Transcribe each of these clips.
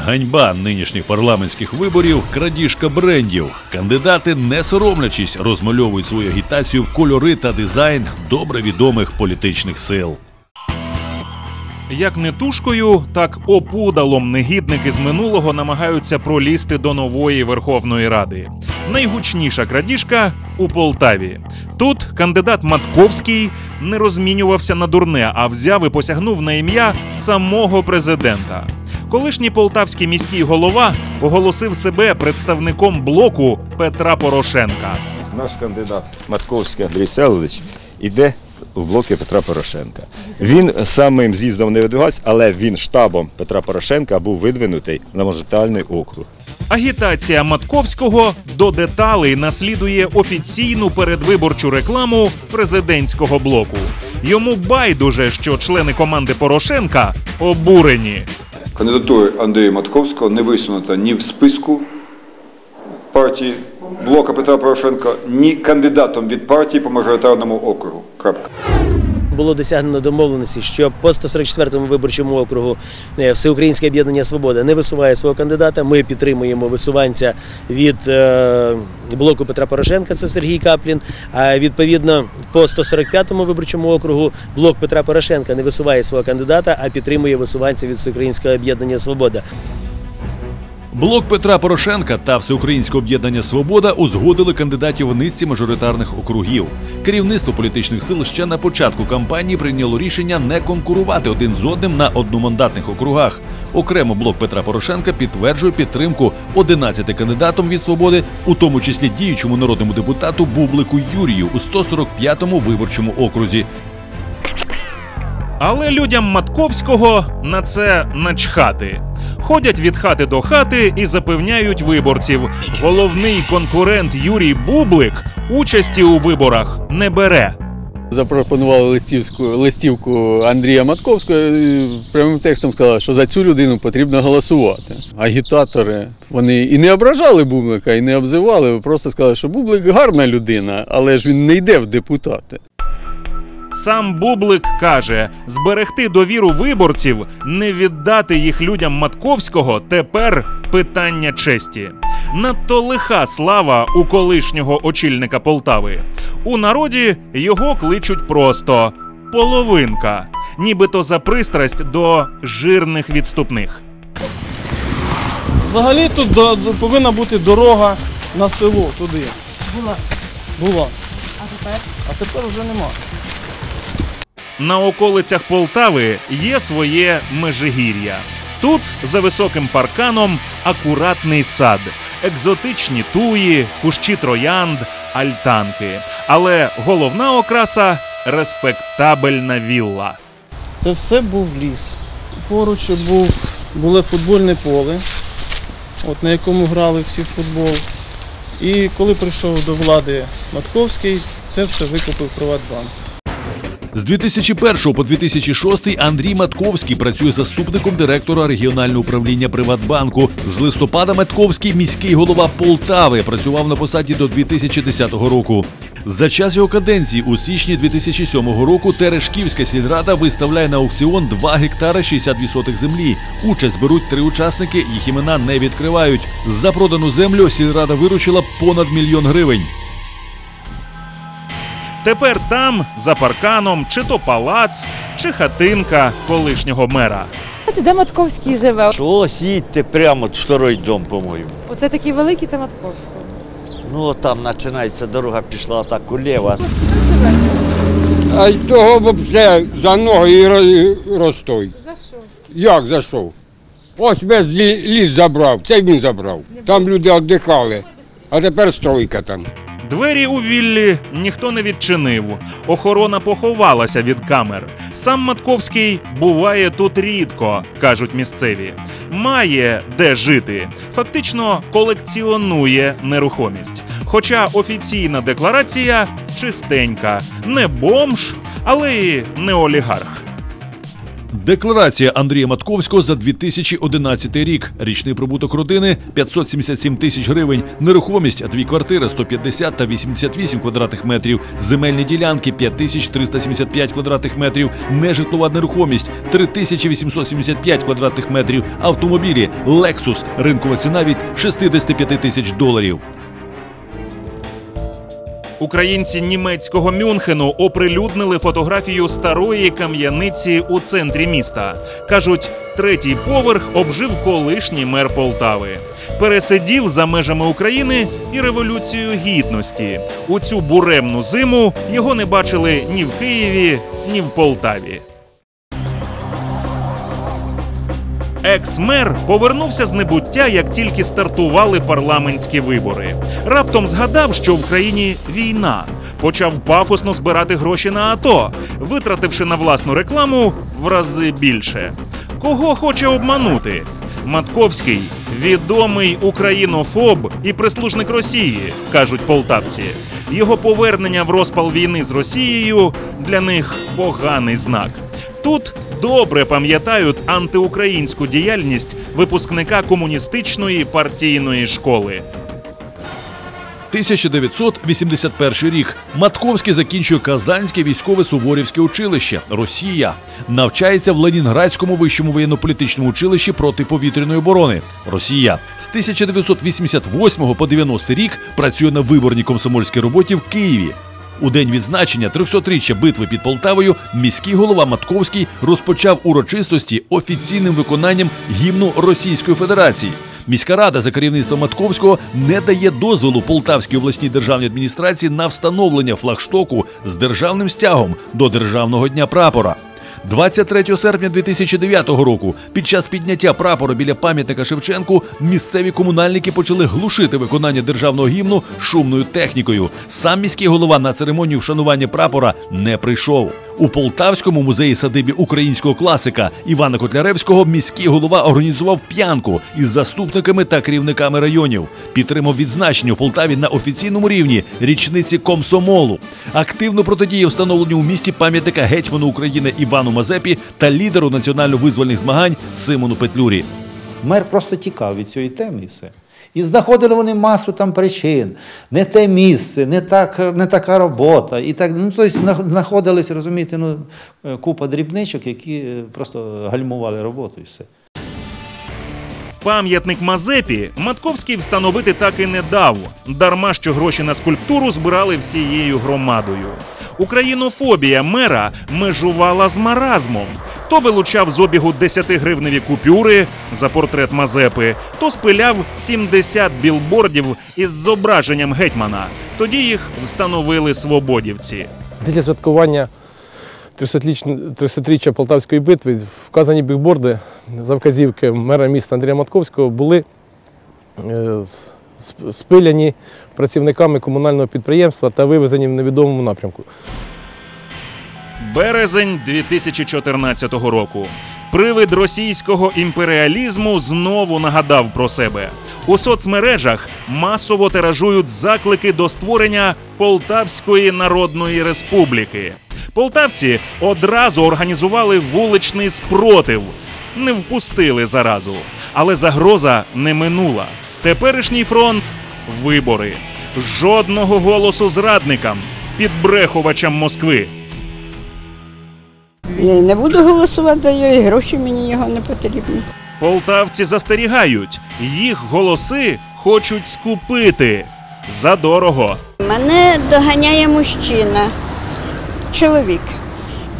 Ганьба нинішніх парламентських виборів крадіжка брендів. Кандидати, не соромлячись, розмальовують свою агітацію в кольори та дизайн добре відомих політичних сил. Як не тушкою, так опудалом негідники з минулого намагаються пролізти до нової Верховної Ради. Найгучніша крадіжка у Полтаві. Тут кандидат Матковський не розмінювався на дурне, а взяв і посягнув на ім'я самого президента. Колишній полтавський міський голова оголосив себе представником блоку Петра Порошенка. Наш кандидат Матковський Андрій Селович іде в блоки Петра Порошенка. Він самим з'їздом не видвигався, але він штабом Петра Порошенка був видвинутий на мажоритарний округ. Агітація Матковського до деталей наслідує офіційну передвиборчу рекламу президентського блоку. Йому байдуже, що члени команди Порошенка обурені. Кандидатура Андрія Матковського не висунута ні в списку партії блока Петра Порошенка, ні кандидатом від партії по мажоритарному округу. Крапка. Було досягнено домовленості, що по 144-му виборчому округу е, Всеукраїнське об'єднання Свобода не висуває свого кандидата. Ми підтримуємо висуванця від е, блоку Петра Порошенка, це Сергій Каплін. А відповідно по 145-му виборчому округу блок Петра Порошенка не висуває свого кандидата, а підтримує висуванця від Всеукраїнського об'єднання Свобода. Блок Петра Порошенка та Всеукраїнське об'єднання Свобода узгодили кандидатів в низці мажоритарних округів. Керівництво політичних сил ще на початку кампанії прийняло рішення не конкурувати один з одним на одномандатних округах. Окремо блок Петра Порошенка підтверджує підтримку 11 кандидатам від свободи, у тому числі діючому народному депутату Бублику Юрію у 145-му виборчому окрузі. Але людям Матковського на це начхати. Ходять від хати до хати і запевняють виборців. Головний конкурент Юрій Бублик участі у виборах не бере. Запропонували листівську листівку Андрія Матковського. Прямим текстом сказали, що за цю людину потрібно голосувати. Агітатори вони і не ображали Бублика, і не обзивали. Просто сказали, що Бублик гарна людина, але ж він не йде в депутати. Сам Бублик каже: зберегти довіру виборців, не віддати їх людям Матковського тепер питання честі. Надто лиха слава у колишнього очільника Полтави. У народі його кличуть просто половинка, нібито за пристрасть до жирних відступних. Взагалі тут до, до- повинна бути дорога на село туди. Була. Була. А тепер? А тепер вже нема. На околицях Полтави є своє межигір'я. Тут за високим парканом акуратний сад, екзотичні туї, кущі троянд, альтанки. Але головна окраса респектабельна вілла. Це все був ліс. Поруч був, було футбольне поле, от, на якому грали всі в футбол. І коли прийшов до влади Матковський, це все викупив Приватбанк. З 2001 по 2006 Андрій Матковський працює заступником директора регіонального управління Приватбанку. З листопада Матковський, міський голова Полтави, працював на посаді до 2010 року. За час його каденції у січні 2007 року Терешківська сільрада виставляє на аукціон 2 гектари 62 землі. Участь беруть три учасники, їх імена не відкривають. За продану землю сільрада виручила понад мільйон гривень. Тепер там, за парканом, чи то палац, чи хатинка колишнього мера. Знаєте, де Матковський живе? Ось їдьте прямо от второй дом, по-моєму. Оце такий великий, це Матковський. Ну, от там починається дорога, пішла так уліво. А й того взагалі за ноги і ро- розстой. За що? Як за що? Ось весь лі- ліс забрав, цей він забрав. Там люди віддихали, а тепер стройка там. Двері у віллі ніхто не відчинив. Охорона поховалася від камер. Сам Матковський буває тут рідко, кажуть місцеві. Має де жити. Фактично колекціонує нерухомість. Хоча офіційна декларація чистенька, не бомж, але й не олігарх. Декларація Андрія Матковського за 2011 рік. Річний прибуток родини 577 тисяч гривень. Нерухомість дві квартири 150 та 88 квадратних метрів. Земельні ділянки 5375 квадратних метрів. Нежитлова нерухомість 3875 квадратних метрів. Автомобілі Lexus. Ринкова ціна від 65 тисяч доларів. Українці німецького Мюнхену оприлюднили фотографію старої кам'яниці у центрі міста. Кажуть, третій поверх обжив колишній мер Полтави. Пересидів за межами України і революцію гідності. У цю буремну зиму його не бачили ні в Києві, ні в Полтаві. Екс-мер повернувся з небуття, як тільки стартували парламентські вибори. Раптом згадав, що в країні війна. Почав пафосно збирати гроші на АТО, витративши на власну рекламу в рази більше. Кого хоче обманути? Матковський відомий українофоб і прислужник Росії, кажуть полтавці. Його повернення в розпал війни з Росією для них поганий знак. Тут добре пам'ятають антиукраїнську діяльність випускника комуністичної партійної школи. 1981 рік. Матковський закінчує Казанське військове Суворівське училище. Росія навчається в Ленінградському вищому воєнно-політичному училищі протиповітряної оборони. Росія з 1988 по 90 рік працює на виборній комсомольській роботі в Києві. У день відзначення 300-річчя битви під Полтавою міський голова Матковський розпочав урочистості офіційним виконанням гімну Російської Федерації. Міська рада за керівництвом Матковського не дає дозволу Полтавській обласній державній адміністрації на встановлення флагштоку з державним стягом до Державного дня прапора. 23 серпня 2009 року під час підняття прапора біля пам'ятника Шевченку місцеві комунальники почали глушити виконання державного гімну шумною технікою. Сам міський голова на церемонію вшанування прапора не прийшов. У Полтавському музеї садибі українського класика Івана Котляревського міський голова організував п'янку із заступниками та керівниками районів. Підтримав відзначення у Полтаві на офіційному рівні річниці комсомолу. Активно протидіяв встановленню у місті пам'ятника гетьману України Івану Мазепі та лідеру національно-визвольних змагань Симону Петлюрі. Мер просто тікав від цієї теми і все. І знаходили вони масу там причин, не те місце, не, так, не така робота. І так, ну, тобто знаходились, розумієте, ну, е, купа дрібничок, які е, просто гальмували роботу і все. Пам'ятник Мазепі Матковський встановити так і не дав. Дарма що гроші на скульптуру збирали всією громадою. Українофобія мера межувала з маразмом. То вилучав з обігу 10-гривневі купюри за портрет Мазепи, то спиляв 70 білбордів із зображенням гетьмана. Тоді їх встановили свободівці. Після святкування 300-річн- 300-річчя Полтавської битви вказані бікборди за вказівки мера міста Андрія Матковського були е, спиляні працівниками комунального підприємства та вивезені в невідомому напрямку. Березень 2014 року. Привид російського імперіалізму знову нагадав про себе. У соцмережах масово тиражують заклики до створення Полтавської Народної Республіки. Полтавці одразу організували вуличний спротив, не впустили заразу. Але загроза не минула. Теперішній фронт вибори. Жодного голосу зрадникам, підбрехувачам Москви. Я і не буду голосувати за його, і гроші мені його не потрібні. Полтавці застерігають, їх голоси хочуть скупити задорого. Мене доганяє мужчина, чоловік.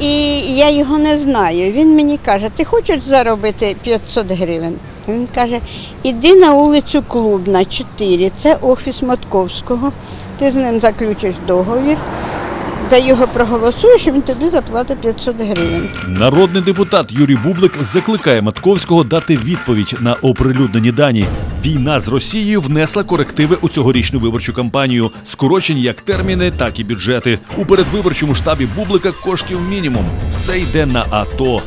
І я його не знаю. Він мені каже, ти хочеш заробити 500 гривень? Він каже, іди на вулицю Клубна, 4, це офіс Матковського. Ти з ним заключиш договір, за його проголосуєш, і він тобі заплатить 500 гривень. Народний депутат Юрій Бублик закликає Матковського дати відповідь на оприлюднені дані. Війна з Росією внесла корективи у цьогорічну виборчу кампанію, скорочені як терміни, так і бюджети. У передвиборчому штабі Бублика коштів мінімум. Все йде на АТО.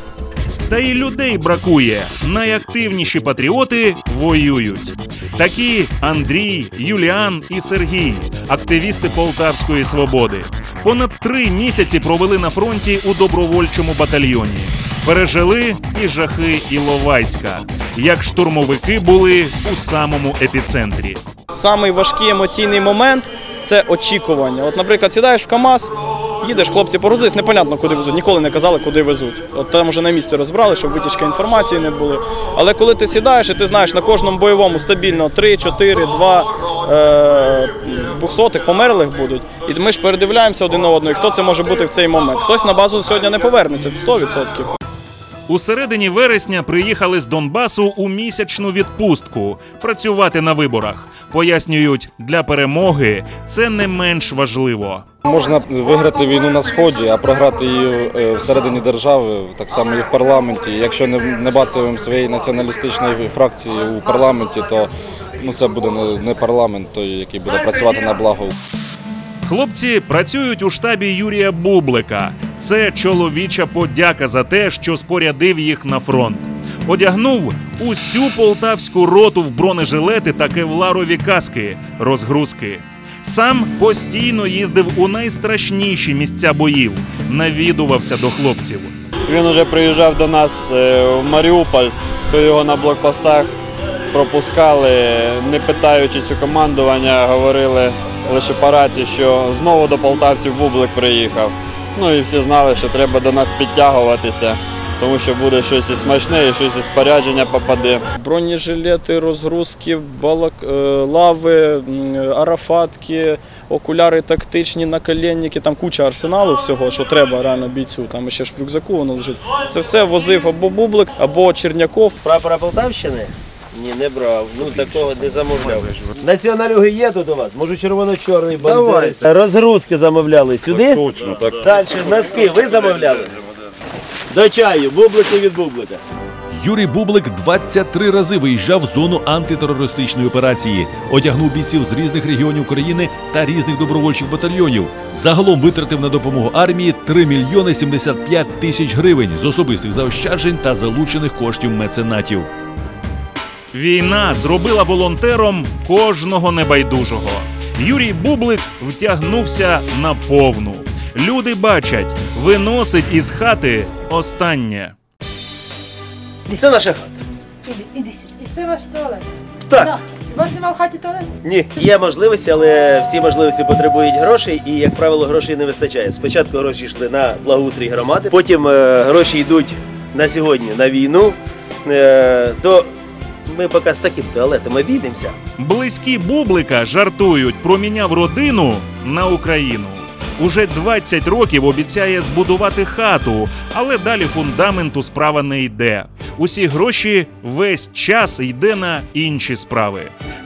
Та й людей бракує. Найактивніші патріоти воюють. Такі Андрій, Юліан і Сергій, активісти Полтавської свободи. Понад три місяці провели на фронті у добровольчому батальйоні. пережили і жахи Іловайська, як штурмовики були у самому епіцентрі. Самий важкий емоційний момент це очікування. От, наприклад, сідаєш в КАМАЗ, їдеш, хлопці порозились, непонятно, куди везуть. Ніколи не казали, куди везуть. От там вже на місці розбирали, щоб витічка інформації не були. Але коли ти сідаєш і ти знаєш, на кожному бойовому стабільно 3, 4, 2 е, бухсотих померлих будуть. І ми ж передивляємося один на одного, і хто це може бути в цей момент. Хтось на базу сьогодні не повернеться, це 100%. У середині вересня приїхали з Донбасу у місячну відпустку працювати на виборах. Пояснюють, для перемоги це не менш важливо. Можна виграти війну на сході, а програти її е, всередині держави, так само і в парламенті. Якщо не, батимемо своєї націоналістичної фракції у парламенті, то ну це буде не парламент, той, який буде працювати на благо Хлопці працюють у штабі Юрія Бублика. Це чоловіча подяка за те, що спорядив їх на фронт. Одягнув усю полтавську роту в бронежилети та кевларові каски, розгрузки. Сам постійно їздив у найстрашніші місця боїв, навідувався до хлопців. Він вже приїжджав до нас е, в Маріуполь, то його на блокпостах пропускали, не питаючись у командування, говорили лише по рації, що знову до полтавців Бублик приїхав. Ну і всі знали, що треба до нас підтягуватися, тому що буде щось і смачне, і щось спорядження попаде. Бронежилети, розгрузки, балак, е, лави, арафатки, окуляри тактичні, наколенники, там куча арсеналу всього, що треба реально бійцю. Там ще ж в рюкзаку воно лежить. Це все возив або Бублик, або Черняков. Прапора Полтавщини? Ні, не брав. Ну такого не замовляв. Націоналюги є тут у вас? Може червоно-чорний бандери? Розгрузки замовляли сюди? Точно, так. Далі носки ви замовляли? До чаю, бублики від бублика. Юрій Бублик 23 рази виїжджав в зону антитерористичної операції, одягнув бійців з різних регіонів країни та різних добровольчих батальйонів. Загалом витратив на допомогу армії 3 мільйони 75 тисяч гривень з особистих заощаджень та залучених коштів меценатів. Війна зробила волонтером кожного небайдужого. Юрій Бублик втягнувся на повну. Люди бачать, виносить із хати останнє. Це наша хата. І це ваш туалет. Так. У вас нема в хаті туалету? Ні, є можливості, але всі можливості потребують грошей, і, як правило, грошей не вистачає. Спочатку гроші йшли на благоустрій громади, потім е, гроші йдуть на сьогодні на війну. Е, то ми поки з таким туалетом обійдемося. Близькі Бублика жартують, проміняв родину на Україну. Уже 20 років обіцяє збудувати хату, але далі фундаменту справа не йде. Усі гроші весь час йде на інші справи.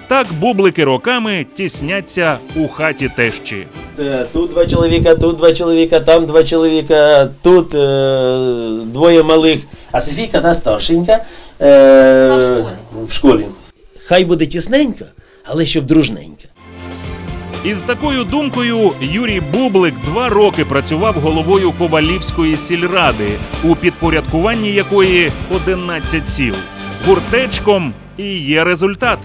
Так бублики роками тісняться у хаті тещі. Е, Тут два чоловіка, тут два чоловіка, там два чоловіка, тут е, двоє малих. А Софійка та старшенька е, в школі. в школі. Хай буде тісненько, але щоб дружненько. Із такою думкою Юрій Бублик два роки працював головою Ковалівської сільради, у підпорядкуванні якої 11 сіл. Гуртечком і є результат.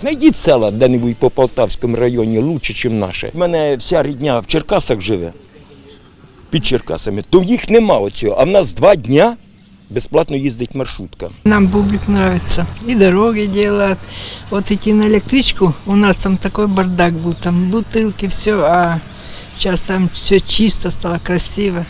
Знайдіть села де-небудь по Полтавському районі лучше, ніж наше. У мене вся рідня в Черкасах живе, під Черкасами. То в їх нема оцього, а в нас два дня безплатно їздить маршрутка. Нам бублик нравится. И дороги делают. Вот идти на электричку, у нас там такой бардак был, там бутылки, все, а сейчас там все чисто стало, красиво.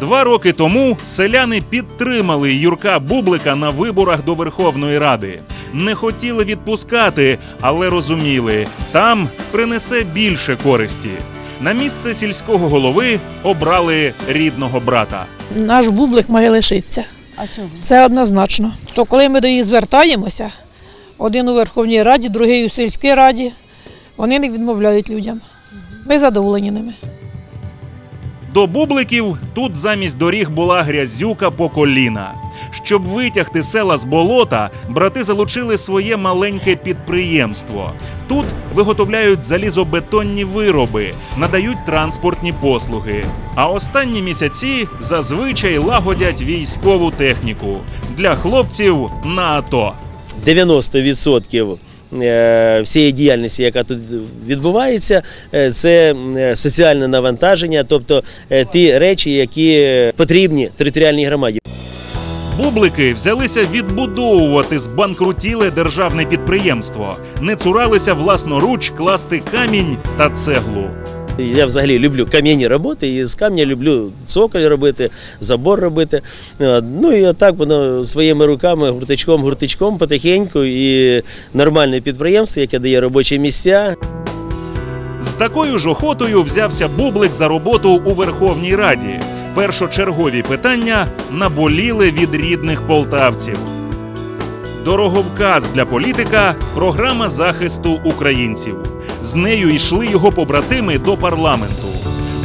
Два роки тому селяни підтримали Юрка Бублика на виборах до Верховної Ради. Не хотіли відпускати, але розуміли, там принесе більше користі. На місце сільського голови обрали рідного брата. Наш бублик має лишитися. А чого? Це однозначно. То коли ми до їх звертаємося, один у Верховній Раді, другий у сільській раді, вони не відмовляють людям. Ми задоволені ними. До бубликів тут замість доріг була грязюка по коліна. Щоб витягти села з болота, брати залучили своє маленьке підприємство. Тут виготовляють залізобетонні вироби, надають транспортні послуги. А останні місяці зазвичай лагодять військову техніку для хлопців на АТО. 90% е, всієї діяльності, яка тут відбувається, е, це е, соціальне навантаження, тобто е, ті речі, які потрібні територіальній громаді. Бублики взялися відбудовувати збанкрутіле державне підприємство, не цуралися власноруч класти камінь та цеглу. Я взагалі люблю кам'яні роботи, і з камня люблю цоколь робити, забор робити. Е, Ну і отак воно своїми руками, гурточком, гурточком, потихеньку, і нормальне підприємство, яке дає робочі місця. З такою ж охотою взявся Бублик за роботу у Верховній Раді. Першочергові питання наболіли від рідних полтавців. Дороговказ для політика програма захисту українців. З нею йшли його побратими до парламенту.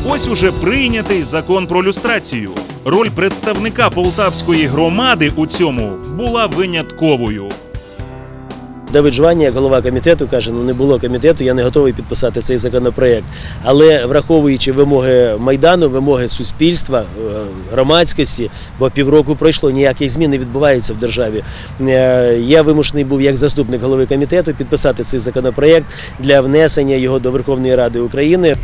Ось уже прийнятий закон про люстрацію. Роль представника полтавської громади у цьому була винятковою. Давид Жвані, як голова комітету, каже: ну не було комітету, я не готовий підписати цей законопроект. Але враховуючи вимоги майдану, вимоги суспільства, е, громадськості, бо півроку пройшло, ніяких змін не відбувається в державі. е, Я вимушений був як заступник голови комітету підписати цей законопроект для внесення його до Верховної Ради України.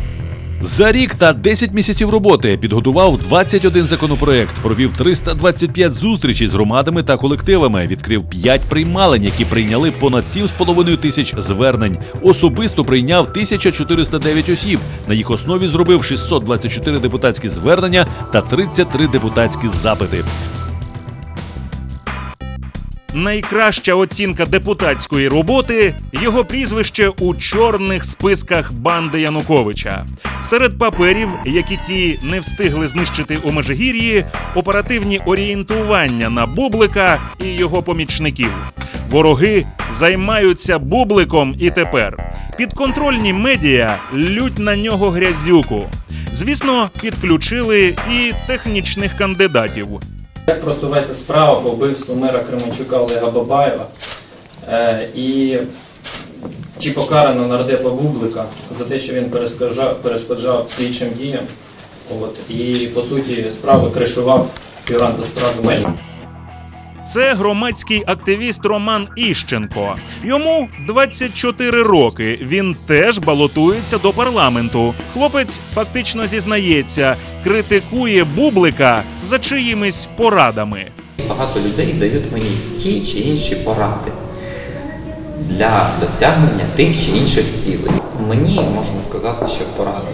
За рік та 10 місяців роботи підготував 21 законопроект, провів 325 зустрічей з громадами та колективами, відкрив 5 приймалень, які прийняли понад 7,5 тисяч звернень. Особисто прийняв 1409 осіб. На їх основі зробив 624 депутатські звернення та 33 депутатські запити. Найкраща оцінка депутатської роботи його прізвище у чорних списках банди Януковича. Серед паперів, які ті не встигли знищити у Межигір'ї, оперативні орієнтування на Бублика і його помічників. Вороги займаються бубликом і тепер. Підконтрольні медіа лють на нього грязюку. Звісно, підключили і технічних кандидатів. Як просувається справа по вбивству мера Кременчука Олега Бабаєва? Е, і чи покарано нардепа Бублика за те, що він перешкоджав, слідчим діям? От, і по суті справу кришував фігуранта справи Мельника. Це громадський активіст Роман Іщенко. Йому 24 роки. Він теж балотується до парламенту. Хлопець фактично зізнається, критикує бублика за чиїмись порадами. Багато людей дають мені ті чи інші поради для досягнення тих чи інших цілей. Мені можна сказати, що поради.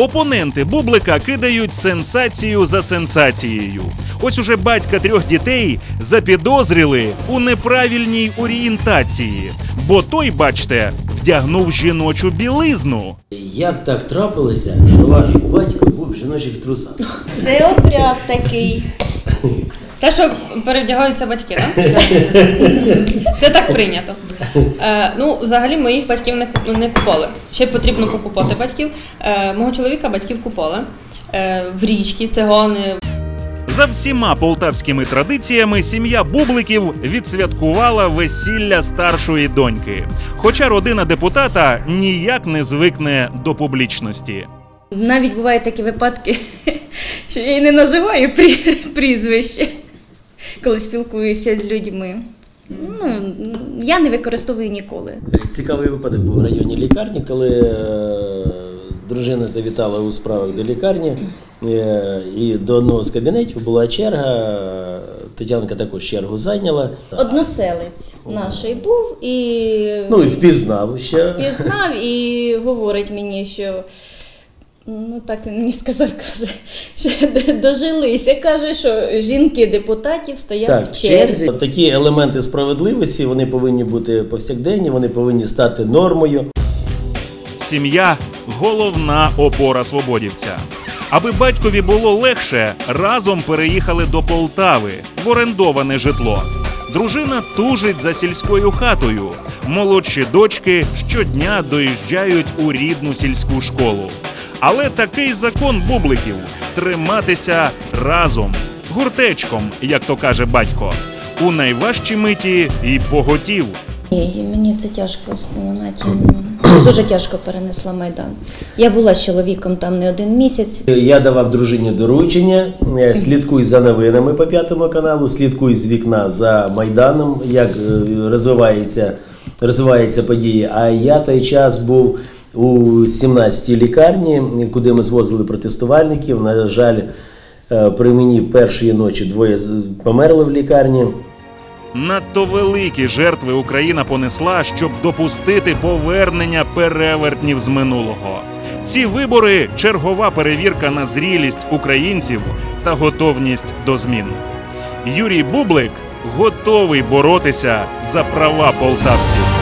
Опоненти Бублика кидають сенсацію за сенсацією. Ось уже батька трьох дітей запідозрили у неправильній орієнтації, бо той, бачте, вдягнув жіночу білизну. Як так трапилося, що ваш батько був в жіночих трусах? Це обряд такий. Те, що перевдягаються батьки, так? Це так прийнято. Е, ну, взагалі, моїх батьків не, куп- не купали. Ще потрібно покупати батьків. Е, мого чоловіка батьків купали. Е, в річки, цигони. За всіма полтавськими традиціями сім'я Бубликів відсвяткувала весілля старшої доньки. Хоча родина депутата ніяк не звикне до публічності. Навіть бувають такі випадки, що я і не називаю прі- прізвище, коли спілкуюся з людьми. Ну, я не використовую ніколи. Цікавий випадок був в районі лікарні, коли е, дружина завітала у справах до лікарні, е, і до одного з кабінетів була черга. Тетянка також чергу зайняла. Односелець нашої був і Ну і впізнав ще. пізнав і говорить мені, що. Ну, так він мені сказав, каже, що дожилися. Каже, що жінки депутатів стоять Так, в черзі. Такі елементи справедливості вони повинні бути повсякденні, вони повинні стати нормою. Сім'я головна опора свободівця. Аби батькові було легше, разом переїхали до Полтави в орендоване житло. Дружина тужить за сільською хатою. Молодші дочки щодня доїжджають у рідну сільську школу. Але такий закон бубликів триматися разом, гуртечком, як то каже батько. У найважчі миті і поготів. І мені це тяжко споминати. дуже тяжко перенесла Майдан. Я була з чоловіком там не один місяць. Я давав дружині доручення, е, слідкуй за новинами по п'ятому каналу, слідкуй з вікна за Майданом, як е, розвивається, розвиваються події. А я той час був у 17-й лікарні, куди ми звозили протестувальників. На жаль, е, при мені першої ночі двоє померли в лікарні. Надто великі жертви Україна понесла, щоб допустити повернення перевертнів з минулого. Ці вибори чергова перевірка на зрілість українців та готовність до змін. Юрій Бублик готовий боротися за права полтавців.